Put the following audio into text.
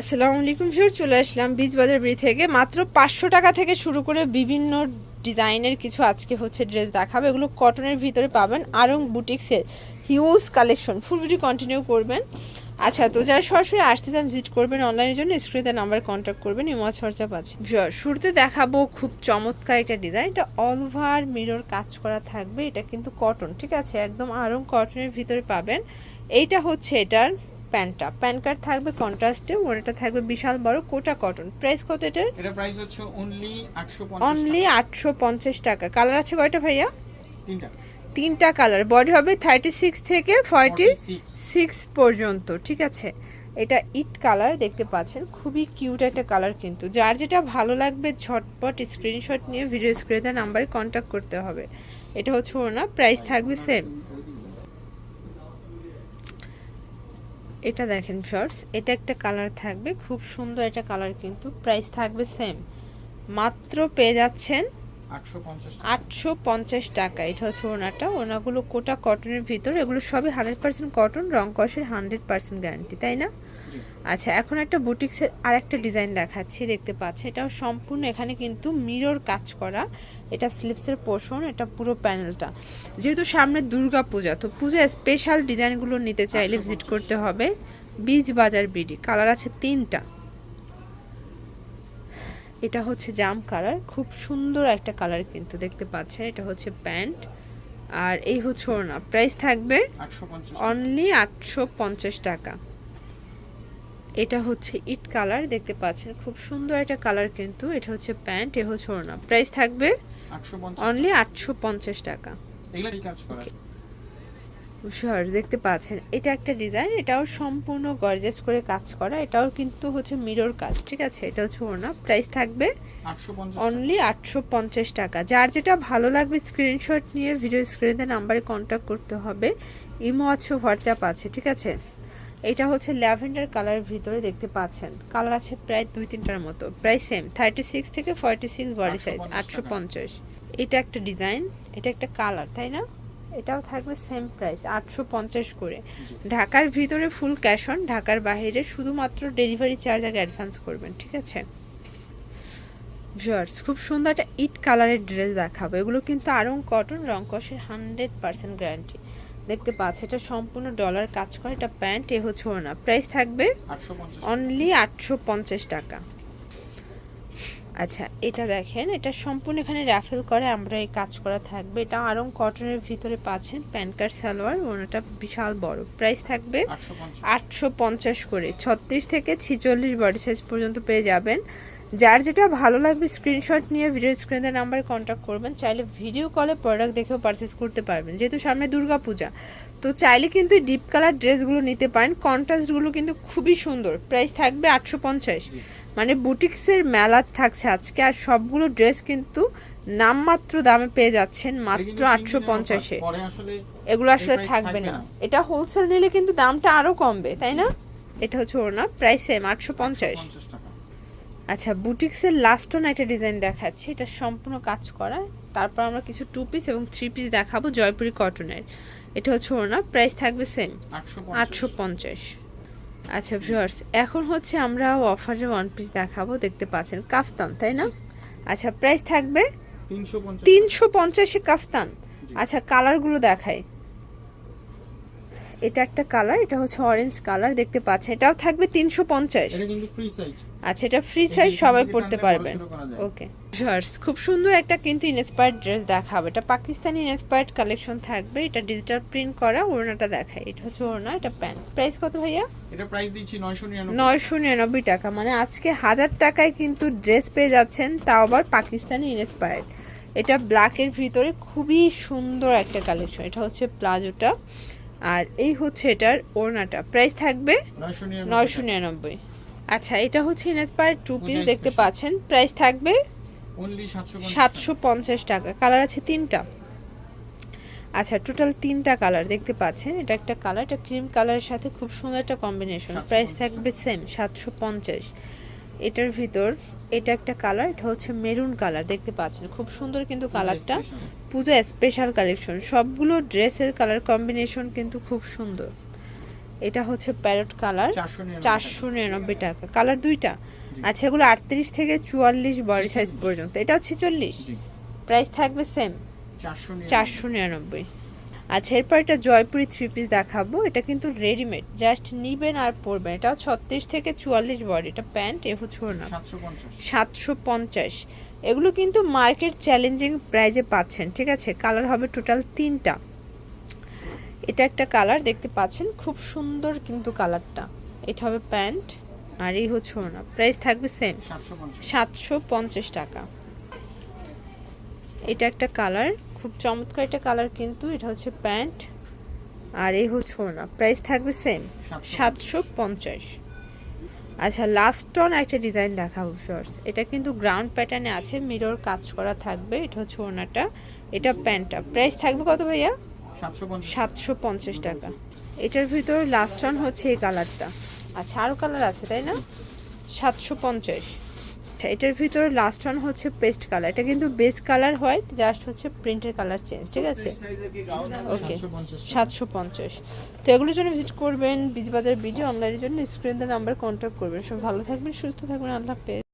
আসসালামু আলাইকুম স্যার চলে আসলাম বীজ বাজার বিড়ি থেকে। মাত্র পাঁচশো টাকা থেকে শুরু করে বিভিন্ন ডিজাইনের কিছু আজকে হচ্ছে ড্রেস দেখাবে। এগুলো কটনের ভিতরে পাবেন আরং বুটিক্সের huge collection full video continue করবেন। আচ্ছা তো যারা সরাসরি আসতে চান ভিজিট করবেন অনলাইনের জন্য স্ক্রিনে নাম্বার কন্ট্যাক্ট করবেন ইমাজ খরচা আছে। শুরুতে দেখাবো খুব চমৎকার একটা ডিজাইন এটা অল ওভার মিরর কাজ করা থাকবে। এটা কিন্তু কটন ঠিক আছে? একদম আরং কটনের ভিতরে পাবেন। এইটা হচ্ছে এটার প্যান্টটা প্যান কার্ড থাকবে কন্ট্রাস্টে ওটা থাকবে বিশাল বড় কোটা কটন। প্রাইস কত এটার? এটা প্রাইস হচ্ছে অনলি 850 অনলি আটশো পঞ্চাশ টাকা। কালার আছে কয়টা ভাইয়া? তিনটা। তিনটা কালার বডি হবে থার্টি সিক্স থেকে ফর্টি 46 সিক্স পর্যন্ত ঠিক আছে? এটা ইট কালার দেখতে পাচ্ছেন? খুবই কিউট একটা কালার কিন্তু। যার যেটা ভালো লাগবে ঝটপট স্ক্রিনশট নিয়ে ভিডিও স্ক্রিনে নাম্বারে কন্ট্যাক্ট করতে হবে। এটা হচ্ছে ওনা প্রাইস থাকবে সেম এটা দেখেন শর্টস এটা একটা কালার থাকবে খুব সুন্দর একটা কালার কিন্তু প্রাইস থাকবে সেম মাত্র পেয়ে যাচ্ছেন 850 আটশো পঞ্চাশ টাকা। এটা হচ্ছে ওনাটা। ওনাগুলো কোটা কটনের ভিতর এগুলো সবই হান্ড্রেড পার্সেন্ট কটন রং কষের হান্ড্রেড পার্সেন্ট গ্যারান্টি তাই না। আচ্ছা এখন একটা বুটিক্সের আর একটা ডিজাইন দেখাচ্ছি দেখতে পাচ্ছেন। এটাও সম্পূর্ণ এখানে কিন্তু মিরর কাজ করা। এটা স্লিপসের পোর্শন এটা পুরো প্যানেলটা। যেহেতু সামনে দুর্গা পূজা তো পূজা স্পেশাল ডিজাইনগুলো নিতে চাইলে ভিজিট করতে হবে। বীজ বাজার বিডি কালার আছে তিনটা। এটা হচ্ছে জাম কালার খুব সুন্দর একটা কালার কিন্তু দেখতে পাচ্ছেন। এটা হচ্ছে প্যান্ট আর এই হচ্ছে ওড়না। প্রাইস থাকবে অনলি আটশো পঞ্চাশ টাকা। এটা হচ্ছে ইট কালার দেখতে পাচ্ছেন। খুব সুন্দর একটা কালার কিন্তু এটা হচ্ছে প্যান্ট এ হচ্ছে ওড়না। প্রাইস থাকবে অনলি আটশো পঞ্চাশ টাকা। শিওর দেখতে পাচ্ছেন। এটা একটা ডিজাইন এটাও সম্পূর্ণ গর্জেস করে কাজ করা। এটাও কিন্তু হচ্ছে মিরর কাজ ঠিক আছে? এটা হচ্ছে ওড়না। প্রাইস থাকবে অনলি আটশো পঞ্চাশ টাকা। যার যেটা ভালো লাগবে স্ক্রিনশট নিয়ে ভিডিও স্ক্রিনে নাম্বারে কন্ট্যাক্ট করতে হবে। ইমো আছে হোয়াটসঅ্যাপ আছে ঠিক আছে? এটা হচ্ছে ল্যাভেন্ডার কালারের ভিতরে দেখতে পাচ্ছেন। কালার আছে প্রায় দুই তিনটার মতো। প্রায় সেম থার্টি সিক্স থেকে ফর্টি সিক্স বডি সাইজ আটশো পঞ্চাশ। এটা একটা ডিজাইন এটা একটা কালার তাই না? এটাও থাকবে সেম প্রাইস আটশো পঞ্চাশ করে। ঢাকার ভিতরে ফুল ক্যাশ অন ঢাকার বাইরে শুধুমাত্র ডেলিভারি চার্জ আগে অ্যাডভান্স করবেন ঠিক আছে? ভিউয়ার্স খুব সুন্দর একটা ইট কালারের ড্রেস দেখাবো। এগুলো কিন্তু আরং কটন রং কষের হান্ড্রেড পার্সেন্ট গ্যারান্টি দেখতে পাচ্ছ এটা সম্পূর্ণ ডলার কাজ করে এটা প্যান্ট এ হচ্ছে না প্রাইস থাকবে অনলি আটশো পঞ্চাশ টাকা। আচ্ছা এটা দেখেন এটা সম্পূর্ণ এখানে র্যাফেল করে আমরা এই কাজ করা থাকবে। এটা আরং কটনের ভিতরে পাচ্ছেন প্যান কার্ড সালোয়ার ওনাটা বিশাল বড়। প্রাইস থাকবে আটশো পঞ্চাশ। করে ছত্রিশ থেকে ছিচল্লিশ বডি সাইজ পর্যন্ত পেয়ে যাবেন। যার যেটা ভালো লাগবে স্ক্রিনশট নিয়ে ভিডিও স্ক্রিনের নাম্বারে কন্ট্যাক্ট করবেন। চাইলে ভিডিও কলে প্রোডাক্ট দেখেও পারচেস করতে পারবেন। যেহেতু সামনে দুর্গা পূজা তো চাইলে কিন্তু ডিপ কালার ড্রেসগুলো নিতে পারেন। কন্ট্রাস্টগুলো কিন্তু খুবই সুন্দর। প্রাইস থাকবে আটশো পঞ্চাশ। মানে বুটিক্সের মেলা থাকছে আজকে আর সবগুলো ড্রেস কিন্তু নামমাত্র দামে পেয়ে যাচ্ছেন মাত্র আটশো পঞ্চাশে। এগুলো আসলে থাকবে না। এটা হোলসেল নিলে কিন্তু দামটা আরও কমবে তাই না? এটা হচ্ছে ওর না প্রাইস সেম আটশো পঞ্চাশ। আচ্ছা বুটিক্সের লাস্ট অন একটা ডিজাইন দেখাচ্ছি। এটা সম্পূর্ণ কাজ করা। তারপর আমরা কিছু টু পিস এবং থ্রি পিস দেখাবো জয়পুরি কটনের এটা হচ্ছে ওর না প্রাইস থাকবে সেম আটশো পঞ্চাশ। আচ্ছা ভিউয়ার্স এখন হচ্ছে আমরা অফারে ওয়ান পিস দেখাবো দেখতে পাচ্ছেন। কাফতান তাই না? আচ্ছা প্রাইস থাকবে 350 তিনশো পঞ্চাশে কাফতান। আচ্ছা কালারগুলো দেখাই। এটা একটা কালার এটা হচ্ছে অরেঞ্জ কালার দেখতে পাচ্ছেন। এটাও থাকবে তিনশো পঞ্চাশ। এটা কিন্তু ফ্রি সাইজ আচ্ছা এটা ফ্রি সাইজ সবাই পড়তে পারবেন। ওকে ভিউয়ার্স খুব সুন্দর একটা কিন্তু ইনস্পায়ার্ড ড্রেস দেখাবো। এটা পাকিস্তানি ইনস্পায়ার্ড কালেকশন থাকবে। এটা ডিজিটাল প্রিন্ট করা ওড়নাটা দেখায় এটা হচ্ছে ওড়না এটা প্যান্ট প্রাইস কত ভাইয়া? এটা প্রাইস দিচ্ছি 999 নয়শো নিরানব্বই টাকা। মানে আজকে হাজার টাকায় কিন্তু ড্রেস পেয়ে যাচ্ছেন তাও আবার পাকিস্তানি ইনস্পায়ার্ড এটা ব্ল্যাকের ভিতরে খুবই সুন্দর একটা কালেকশন এটা হচ্ছে প্লাজোটা আর এই হচ্ছে এটার ওড়নাটা। প্রাইস থাকবে 999 নয়শো নিরানব্বই। আচ্ছা এটা হচ্ছে ইনস্পায়ার্ড টু পিস দেখতে পাচ্ছেন। প্রাইস থাকবে সাতশো পঞ্চাশ। টাকা। কালার আছে তিনটা। আচ্ছা টোটাল তিনটা কালার দেখতে পাচ্ছেন। এটা একটা কালার এটা ক্রিম কালারের সাথে খুব সুন্দর একটা কম্বিনেশন প্রাইস থাকবে সেম সাতশো পঞ্চাশ। এটার ভিতর এটা একটা কালার এটা হচ্ছে মেরুন কালার দেখতে পাচ্ছেন। খুব সুন্দর কিন্তু কালারটা। পূজা স্পেশাল কালেকশন সবগুলো ড্রেসের কালার কম্বিনেশন কিন্তু খুব সুন্দর। এটা হচ্ছে প্যারট কালার চারশো নিরানব্বই টাকা। কালার দুইটা। আচ্ছা এগুলো আটত্রিশ থেকে চুয়াল্লিশ বডি সাইজ পর্যন্ত। এটা ছেচল্লিশ। জি। প্রাইস থাকবে সেম চারশো নিরানব্বই। আচ্ছা এরপর একটা জয়পুরি থ্রি পিস দেখাবো। এটা কিন্তু রেডিমেড জাস্ট নিবেন আর পরবেন। এটাও ছত্রিশ থেকে চুয়াল্লিশ বডি এটা প্যান্ট এ হচ্ছে না সাতশো পঞ্চাশ। এগুলো কিন্তু মার্কেট চ্যালেঞ্জিং প্রাইজে পাচ্ছেন ঠিক আছে? কালার হবে টোটাল তিনটা। এটা একটা কালার দেখতে পাচ্ছেন? খুব সুন্দর কিন্তু কালারটা এটা হবে প্যান্ট আর এই হচ্ছে না প্রাইস থাকবে সেম সাতশো পঞ্চাশ। টাকা। এটা একটা কালার খুব চমৎকার একটা কালার কিন্তু এটা হচ্ছে প্যান্ট। আর এই হচ্ছে না প্রাইস থাকবে সেম সাতশো পঞ্চাশ। আচ্ছা লাস্ট টন একটা ডিজাইন দেখাবো ফার্স এটা কিন্তু গ্রাউন্ড প্যাটার্নে আছে মিরর কাজ করা থাকবে এটা হচ্ছে ওনাটা এটা প্যান্টটা। প্রাইস থাকবে কত ভাইয়া? সাতশো পঞ্চাশ। টাকা। এটার ভিতর লাস্ট ওয়ান হচ্ছে এই কালারটা। আচ্ছা আরও কালার আছে তাই না? সাতশো পঞ্চাশ। আচ্ছা এটার ভিতরে লাস্ট ওয়ান হচ্ছে পেস্ট কালার এটা কিন্তু বেস কালার হয় জাস্ট হচ্ছে প্রিন্টের কালার চেঞ্জ ঠিক আছে? ওকে সাতশো পঞ্চাশ। তো এগুলোর জন্য ভিজিট করবেন বিজবাজার ভিডিও অনলাইনের জন্য স্ক্রিন নাম্বার কন্ট্যাক্ট করবেন। সব ভালো থাকবেন সুস্থ থাকবেন আল্লাহ হাফেজ।